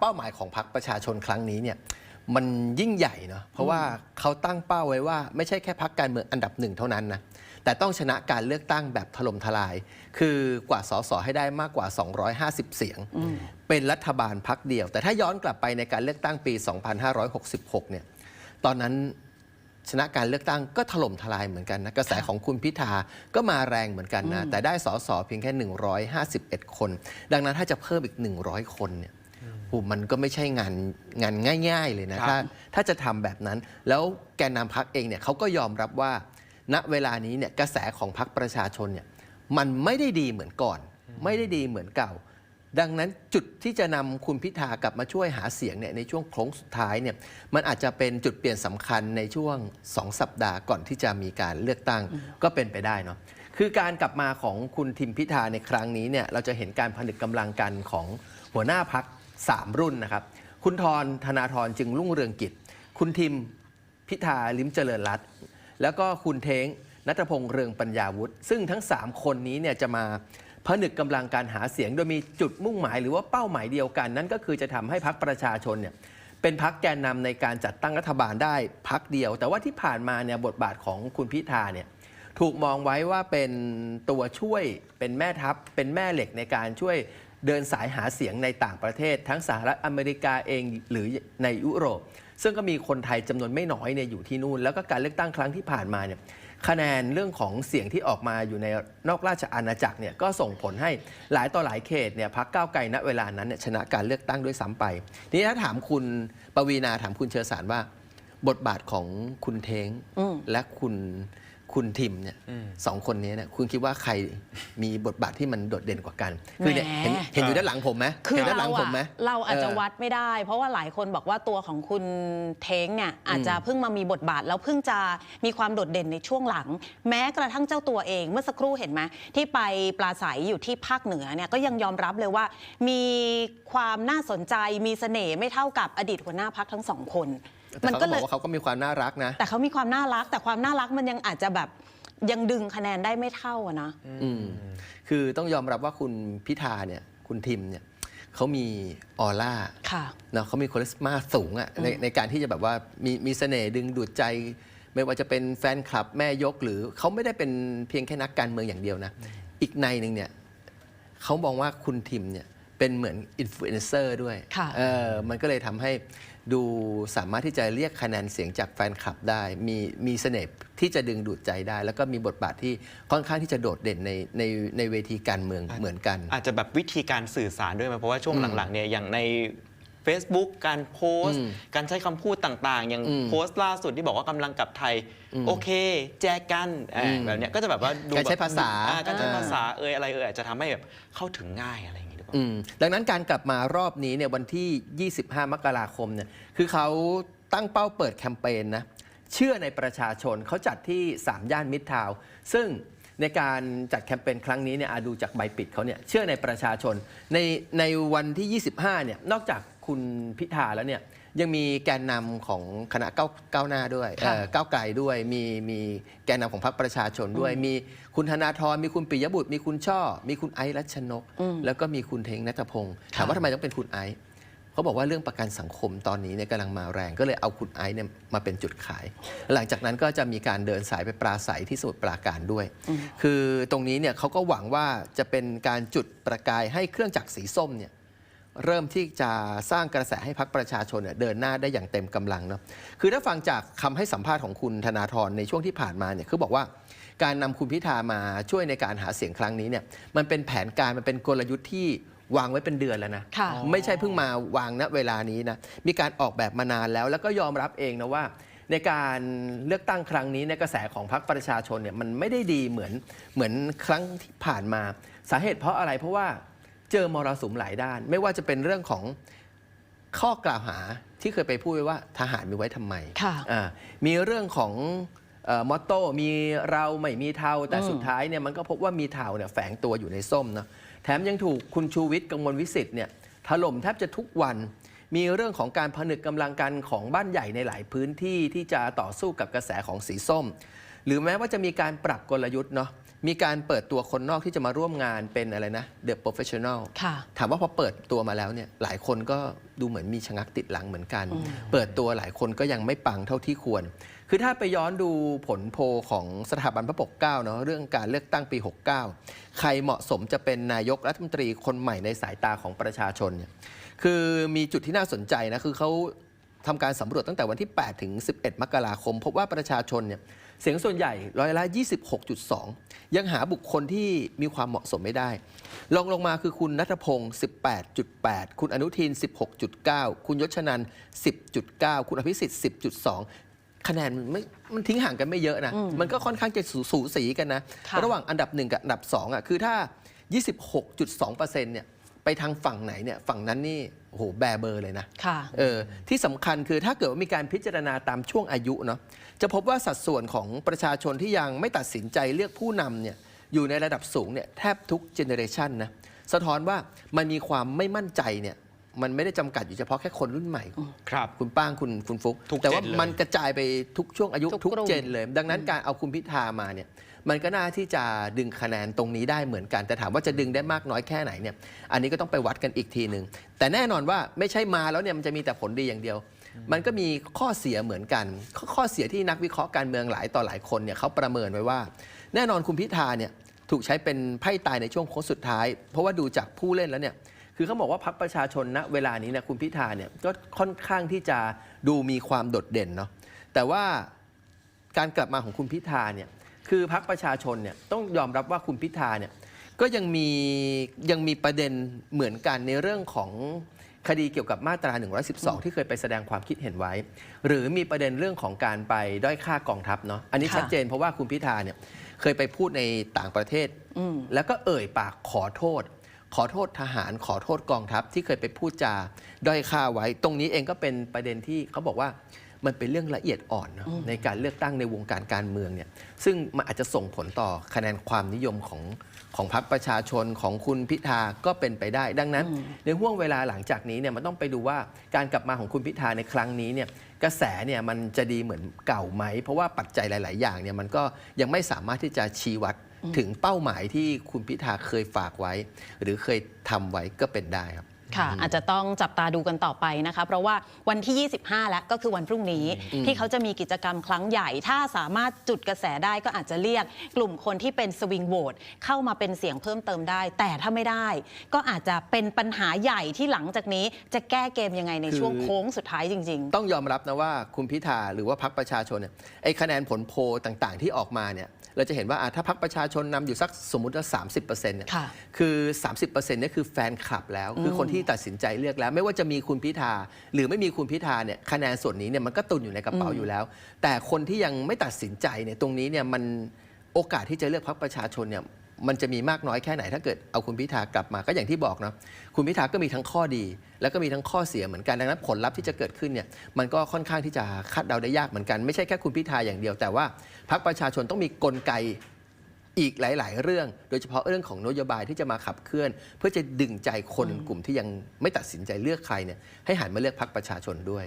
เป้าหมายของพรรคประชาชนครั้งนี้เนี่ยมันยิ่งใหญ่เนาะเพราะว่าเขาตั้งเป้าไว้ว่าไม่ใช่แค่พรรคการเมืองอันดับหนึ่งเท่านั้นนะแต่ต้องชนะการเลือกตั้งแบบถล่มทลาย คือกว่าสสให้ได้มากกว่า 250 เสียง เป็นรัฐบาลพักเดียว แต่ถ้าย้อนกลับไปในการเลือกตั้งปี 2566 เนี่ยตอนนั้นชนะการเลือกตั้งก็ถล่มทลายเหมือนกันนะกระแสของคุณพิธาก็มาแรงเหมือนกันนะแต่ได้สสเพียงแค่ 151 คน ดังนั้นถ้าจะเพิ่มอีก 100 คนเนี่ย โอ้มันก็ไม่ใช่งานงานง่าย ๆ เลยนะครัถ้าบถ้าจะทำแบบนั้น แล้วแกนนำพักเองเนี่ยเขาก็ยอมรับว่า ณเวลานี้เนี่ยกระแสของพักประชาชนเนี่ยมันไม่ได้ดีเหมือนก่อน ไม่ได้ดีเหมือนเก่า ดังนั้นจุดที่จะนำคุณพิธากลับมาช่วยหาเสียงเนี่ยในช่วงโค้งสุดท้ายเนี่ยมันอาจจะเป็นจุดเปลี่ยนสำคัญในช่วง 2 สัปดาห์ก่อนที่จะมีการเลือกตั้งก็เป็นไปได้เนาะคือการกลับมาของคุณทิมพิธาในครั้งนี้เนี่ยเราจะเห็นการผนึกกำลังกันของหัวหน้าพัก 3 รุ่นนะครับ คุณทรธนาธรจึงรุ่งเรืองกิจ คุณทิมพิธาลิมเจริญรัตน์แล้วก็คุณเท้งนัทพงษ์เรืองปัญญาวุฒิซึ่งทั้ง 3 คนนี้เนี่ยจะมาผนึกกำลังการหาเสียงโดยมีจุดมุ่งหมายหรือว่าเป้าหมายเดียวกัน นั่นก็คือจะทำให้พักประชาชนเนี่ยเป็นพักแกนนำในการจัดตั้งรัฐบาลได้พักเดียว แต่ว่าที่ผ่านมาเนี่ยบทบาทของคุณพิธาเนี่ยถูกมองไว้ว่าเป็นตัวช่วยเป็นแม่ทัพ เป็นแม่เหล็กในการช่วย เดินสายหาเสียงในต่างประเทศ ทั้งสหรัฐอเมริกาเองหรือในยุโรป ซึ่งก็มีคนไทยจำนวนไม่น้อยเนี่ยอยู่ที่นู่น แล้วก็การเลือกตั้งครั้งที่ผ่านมาเนี่ยคะแนนเรื่องของเสียงที่ออกมาอยู่ในนอกราชอาณาจักรเนี่ยก็ส่งผลให้หลายต่อหลายเขตเนี่ยพักก้าวไกลณเวลานั้นเนี่ยชนะการเลือกตั้งด้วยซ้ำไปนี้ถ้าถามคุณปวีนาถามคุณเชอสารว่า บทบาทของคุณเทงและคุณ คุณทิมเนี่ยอืมสองคนนี้เนี่ยคุณคิดว่าใครมีบทบาทที่มันโดดเด่นกว่ากัน คือเนี่ยแหมเห็นเห็นอยู่ด้านหลังผมไหมคือเห็นด้านหลัเรางผอะมไหมเราอาจจะเออวัดไม่ได้ เพราะว่าหลายคนบอกว่าตัวของคุณเท้งเนี่ยอาจจะเพิ่งมามีบทบาท แล้วเพิ่งจะมีความโดดเด่นในช่วงหลัง แม้กระทั่งเจ้าตัวเองเมื่อสักครู่เห็นไหมที่ไปปลาใสอยู่ที่ภาคเหนือเนี่ยก็ยังยอมรับเลยว่า มีความน่าสนใจมีเสน่ห์ไม่เท่ากับอดีตหัวหน้าพักทั้งสองคน แต่เขาก็บอกว่าเขาก็มีความน่ารักนะ แต่เขามีความน่ารัก แต่ความน่ารักมันยังอาจจะแบบยังดึงคะแนนได้ไม่เท่าอะนะอืมคือต้องยอมรับว่าคุณพิธาเนี่ย คุณทิมเนี่ยเขามีออร่าค่ะเนาะเขามีคาลิสมาสูงอะในในการที่จะแบบว่ามีมีเสน่ห์ดึงดูดใจ ไม่ว่าจะเป็นแฟนคลับแม่ยกหรือเขาไม่ได้เป็นเพียงแค่นักการเมืองอย่างเดียวนะ อีกในหนึ่งเนี่ยเขามองว่าคุณทิมเนี่ย เป็นเหมือนอินฟลูเอนเซอร์ด้วยค่ะเออมันก็เลยทำให้ดูสามารถที่จะเรียกคะแนนเสียงจากแฟนคลับได้ มีมีเสน่ห์ที่จะดึงดูดใจได้ แล้วก็มีบทบาทที่ค่อนข้างที่จะโดดเด่นในในในเวทีการเมืองเหมือนกัน อาจจะแบบวิธีการสื่อสารด้วยไหมเพราะว่าช่วงอืมหลังๆเนี่ยอย่างใน Facebook การโพสต์อืมการใช้คำพูดต่างๆ อย่างอืมโพสต์ล่าสุดที่บอกว่ากำลังกลับไทยอืมโอเค แจกันอ่าอืมแบบเนี้ยก็จะแบบว่าดูการใช้แบบภาษาอ่การใช้อ่าภาษาเอยอะไรเอยอาจจะทำให้แบบเข้าถึงง่ายอะไร อืมดังนั้นการกลับมารอบนี้เนี่ยวันที่ 25 มกราคมเนี่ยคือเขาตั้งเป้าเปิดแคมเปญนะเชื่อในประชาชนเขาจัดที่ 3 ย่านมิตรทาวซึ่งในการจัดแคมเปญครั้งนี้เนี่ยอาดูจากใบปิดเขาเนี่ยเชื่อในประชาชนในในวันที่ 25เนี่ยนอกจาก คุณพิธาแล้วเนี่ยยังมีแกนนำของคณะก้าวก้าวหน้าด้วยค่ะเอ่อก้าวไกลด้วยมีมีแกนนำของพรรคประชาชนด้วย มีคุณธนาธรมีคุณปิยบุตร มีคุณช่อ มีคุณไอซ์รัชนกอืมแล้วก็มีคุณเทงนัทพงศ์ถามว่าทำไมต้องเป็นคุณไอซ์เขาบอกว่าเรื่องประกันสังคมตอนนี้เนี่ยกำลังมาแรง ก็เลยเอาคุณไอซ์เนี่ยมาเป็นจุดขาย หลังจากนั้นก็จะมีการเดินสายไปปราศัยที่สมุทรปราการด้วย คือตรงนี้เนี่ยเขาก็หวังว่าจะเป็นการจุดประกายให้เครื่องจักรสีส้มเนี่ย เริ่มที่จะสร้างกระแสให้พักประชาชนเนี่ยเดินหน้าได้อย่างเต็มกำลังเนาะคือถ้าฟังจากคำให้สัมภาษณ์ของคุณธนาธรในช่วงที่ผ่านมาเนี่ยคือบอกว่าการนำคุณพิธามาช่วยในการหาเสียงครั้งนี้เนี่ยมันเป็นแผนการมันเป็นกลยุทธ์ที่วางไว้เป็นเดือนแล้วนะค่ะไม่ใช่เพิ่งมาวางณเวลานี้นะ มีการออกแบบมานานแล้ว แล้วก็ยอมรับเองนะว่า ในการเลือกตั้งครั้งนี้ในกระแสของพรรคประชาชนเนี่ยมันไม่ได้ดีเหมือนเหมือนครั้งที่ผ่านมา สาเหตุเพราะอะไรเพราะว่า เจอมรสุมหลายด้าน ไม่ว่าจะเป็นเรื่องของข้อกล่าวหาที่เคยไปพูดไว้ว่าทหารมีไว้ทำไมค่ะอ่ามีเรื่องของเอ่อมอตโต้มีเราไม่มีเทาแต่อืมสุดท้ายเนี่ยมันก็พบว่ามีเทาเนี่ยแฝงตัวอยู่ในส้มเนาะแถมยังถูกคุณชูวิทย์กมลวิสิทธิ์เนี่ยถล่มแทบจะทุกวัน มีเรื่องของการผนึกกำลังกันของบ้านใหญ่ในหลายพื้นที่ที่จะต่อสู้กับกระแสของสีส้ม หรือแม้ว่าจะมีการปรับกลยุทธ์เนาะมีการเปิดตัวคนนอกที่จะมาร่วมงานเป็นอะไรนะ The Professional ค่ะถามว่าพอเปิดตัวมาแล้วเนี่ยหลายคนก็ดูเหมือนมีชะงักติดหลังเหมือนกัน เปิดตัวหลายคนก็ยังไม่ปังเท่าที่ควร คือถ้าไปย้อนดูผลโพลของสถาบันพระปกเกล้าเนาะเรื่องการเลือกตั้งปี 69 ใครเหมาะสมจะเป็นนายกรัฐมนตรีคนใหม่ในสายตาของประชาชนเนี่ยคือมีจุดที่น่าสนใจนะคือเขาทำการสำรวจตั้งแต่วันที่ 8 ถึง 11 มกราคม พบว่าประชาชนเนี่ยเสียงส่วนใหญ่ร้อยละ 26.2 ยังหาบุคคลที่มีความเหมาะสมไม่ได้ลองลงมาคือคุณนัทพงศ์18.8 คุณอนุทิน 16.9 คุณยศชนัน 10.9 คุณอภิสิทธิ์ 10.2 คะแนนมันไม่มันทิ้งห่างกันไม่เยอะนะ มันก็ค่อนข้างจะสูสูสีกันนะ ค่ะระหว่างอันดับ 1 กับอันดับ 2อะคือถ้า 26.2%เนี่ยไปทางฝั่งไหนเนี่ยฝั่งนั้นนี่โอ้โหแบเบอร์เลยนะ ค่ะ เออที่สำคัญคือถ้าเกิดว่ามีการพิจารณาตามช่วงอายุเนาะจะพบว่าสัดส่วนของประชาชนที่ยังไม่ตัดสินใจเลือกผู้นำเนี่ยอยู่ในระดับสูงเนี่ยแทบทุกเจเนอเรชันนะสะท้อนว่ามันมีความไม่มั่นใจเนี่ย มันไม่ได้จำกัดอยู่เฉพาะแค่คนรุ่นใหม่ ครับ คุณป้างคุณคุณฟุกทุกแต่ว่าเจนเลย มันกระจายไปทุกช่วงอายุทุกทุกกลุ่ม เจนเลย ดังนั้นการเอาคุณพิธามาเนี่ยมันก็น่าที่จะดึงคะแนนตรงนี้ได้เหมือนกัน แต่ถามว่าจะดึงได้มากน้อยแค่ไหนเนี่ยอันนี้ก็ต้องไปวัดกันอีกทีหนึ่งแต่แน่นอนว่าไม่ใช่มาแล้วเนี่ยมันจะมีแต่ผลดีอย่างเดียว มันก็มีข้อเสียเหมือนกันข้อข้อเสียที่นักวิเคราะห์การเมืองหลายต่อหลายคนเนี่ยเขาประเมินไว้ว่า แน่นอนคุณพิธาเนี่ยถูกใช้เป็นไพ่ตายในช่วงโค้งสุดท้าย เพราะว่าดูจากผู้เล่นแล้วเนี่ย คือเขาบอกว่าพักประชาชนณเวลานี้เนี่ยคุณพิธาเนี่ยก็ค่อนข้างที่จะดูมีความโดดเด่นเนาะแต่ว่าการกลับมาของคุณพิธาเนี่ยคือพักประชาชนเนี่ยต้องยอมรับว่าคุณพิธาเนี่ยก็ยังมียังมีประเด็นเหมือนกันในเรื่องของคดีเกี่ยวกับมาตรา 112 ที่เคยไปแสดงความคิดเห็นไว้ หรือมีประเด็นเรื่องของการไปด้อยค่ากองทัพเนาะอันนี้ค่ะชัดเจนเพราะว่าคุณพิธาเนี่ยเคยไปพูดในต่างประเทศอืมแล้วก็เอ่ยปากขอโทษ ขอโทษทหาร ขอโทษกองทัพที่เคยไปพูดจาด้อยค่าไว้ ตรงนี้เองก็เป็นประเด็นที่เขาบอกว่ามันเป็นเรื่องละเอียดอ่อนเนอะในการเลือกตั้งในวงการการเมืองเนี่ยซึ่งมันอาจจะส่งผลต่อคะแนนความนิยมของของพรรคประชาชนของคุณพิธาก็เป็นไปได้ ดังนั้น ในห่วงเวลาหลังจากนี้เนี่ยมันต้องไปดูว่าการกลับมาของคุณพิธาในครั้งนี้เนี่ยกระแสเนี่ยมันจะดีเหมือนเก่าไหม เพราะว่าปัจจัยหลาย ๆ อย่างเนี่ยมันก็ยังไม่สามารถที่จะชี้วัด ถึงเป้าหมายที่คุณพิธาเคยฝากไว้ หรือเคยทำไว้ก็เป็นได้ครับ ค่ะอาจจะต้องจับตาดูกันต่อไปนะคะ เพราะว่าวันที่ 25 แล้วก็คือวันพรุ่งนี้ ที่เขาจะมีกิจกรรมครั้งใหญ่ ถ้าสามารถจุดกระแสได้ก็อาจจะเรียกกลุ่มคนที่เป็นสวิงโหวตเข้ามาเป็นเสียงเพิ่มเติมได้ แต่ถ้าไม่ได้ ก็อาจจะเป็นปัญหาใหญ่ที่หลังจากนี้จะแก้เกมยังไงในคือช่วงโค้งสุดท้ายจริงต้องยอมรับนะว่าคุณพิธาหรือว่าพักประชาชนเนี่ยไอ้คะแนนผลโพลต่างๆ ที่ออกมาเนี่ยเราจะเห็นว่าอะถ้าพักประชาชนนำอยู่สักสมมติว่า30%เนี่ยค่ะคือ 30%เนี่ยคือแฟนคลับแล้วคือคนที่ตัดสินใจเลือกแล้ว ไม่ว่าจะมีคุณพิธาหรือไม่มีคุณพิธาเนี่ยคะแนนส่วนนี้เนี่ยมันก็ตุนอยู่ในกระเป๋าอยู่แล้ว แต่คนที่ยังไม่ตัดสินใจเนี่ยตรงนี้เนี่ยมันโอกาสที่จะเลือกพักประชาชนเนี่ยมันจะมีมากน้อยแค่ไหนถ้าเกิดเอาคุณพิธากลับมาก็อย่างที่บอกเนาะคุณพิธาก็มีทั้งข้อดี แล้วก็มีทั้งข้อเสียเหมือนกันดังนั้นผลลัพธ์ที่จะเกิดขึ้นเนี่ยมันก็ค่อนข้างที่จะคาดเดาได้ยากเหมือนกัน ไม่ใช่แค่คุณพิธาอย่างเดียวแต่ว่าพักประชาชนต้องมีกลไก อีกหลาย ๆ เรื่อง โดยเฉพาะเรื่องของนโยบายที่จะมาขับเคลื่อน เพื่อจะดึงใจคนกลุ่มที่ยังไม่ตัดสินใจเลือกใครเนี่ยให้หันมาเลือกพักประชาชนด้วย